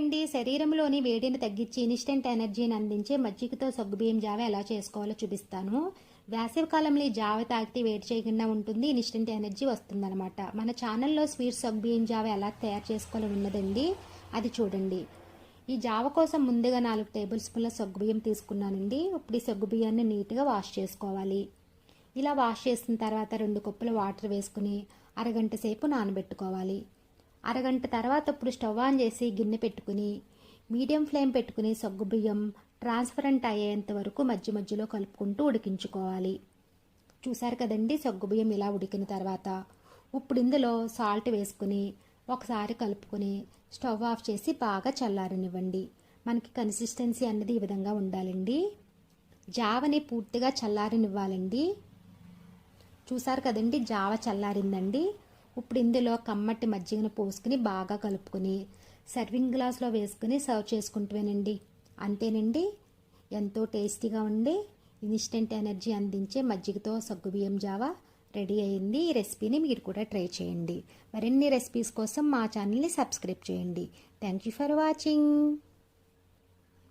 అండి శరీరంలోని వేడిని తగ్గించి ఇన్స్టెంట్ ఎనర్జీని అందించే మజ్జిగతో సగ్గుబియ్యం జావ ఎలా చేసుకోవాలో చూపిస్తాను. వేసవి కాలంలో ఈ జావ తాగితే వేడి చేయకుండా ఉంటుంది ఇన్స్టెంట్ ఎనర్జీ వస్తుందన్నమాట. మన ఛానల్లో స్వీట్ సగ్గుబియ్యం జావ ఎలా తయారు చేసుకోవాలో ఉన్నదండి అది చూడండి. ఈ జావ కోసం ముందుగా నాలుగు టేబుల్ స్పూన్ల సగ్గుబియ్యం తీసుకున్నానండి. ఇప్పుడు ఈ సగ్గుబియ్యాన్ని నీట్గా వాష్ చేసుకోవాలి. ఇలా వాష్ చేసిన తర్వాత రెండు కప్పుల వాటర్ వేసుకుని అరగంట సేపు నానబెట్టుకోవాలి. అరగంట తర్వాత ఇప్పుడు స్టవ్ ఆన్ చేసి గిన్నె పెట్టుకుని మీడియం ఫ్లేమ్ పెట్టుకుని సగ్గుబియ్యం ట్రాన్స్పరెంట్ అయ్యేంత వరకు మధ్య మధ్యలో కలుపుకుంటూ ఉడికించుకోవాలి. చూసారు కదండి సగ్గుబియ్యం ఇలా ఉడికిన తర్వాత. ఇప్పుడు ఇందులో సాల్ట్ వేసుకుని ఒకసారి కలుపుకొని స్టవ్ ఆఫ్ చేసి బాగా చల్లారనివ్వండి. మనకి కన్సిస్టెన్సీ అన్నది ఈ విధంగా ఉండాలండి. జావని పూర్తిగా చల్లారనివ్వాలండి. చూసారు కదండి జావ చల్లారిందండి. ఇప్పుడు ఇందులో కమ్మటి మజ్జిగను పోసుకుని బాగా కలుపుకొని సర్వింగ్ గ్లాస్లో వేసుకుని సర్వ్ చేసుకుంటువేనండి. అంతేనండి? ఎంతో టేస్టీగా ఉండి ఇన్స్టెంట్ ఎనర్జీ అందించే మజ్జిగతో సగ్గుబియ్యం జావా రెడీ అయింది. ఈ రెసిపీని మీరు కూడా ట్రై చేయండి. మరిన్ని రెసిపీస్ కోసం మా ఛానల్ని సబ్స్క్రైబ్ చేయండి. Thank you for watching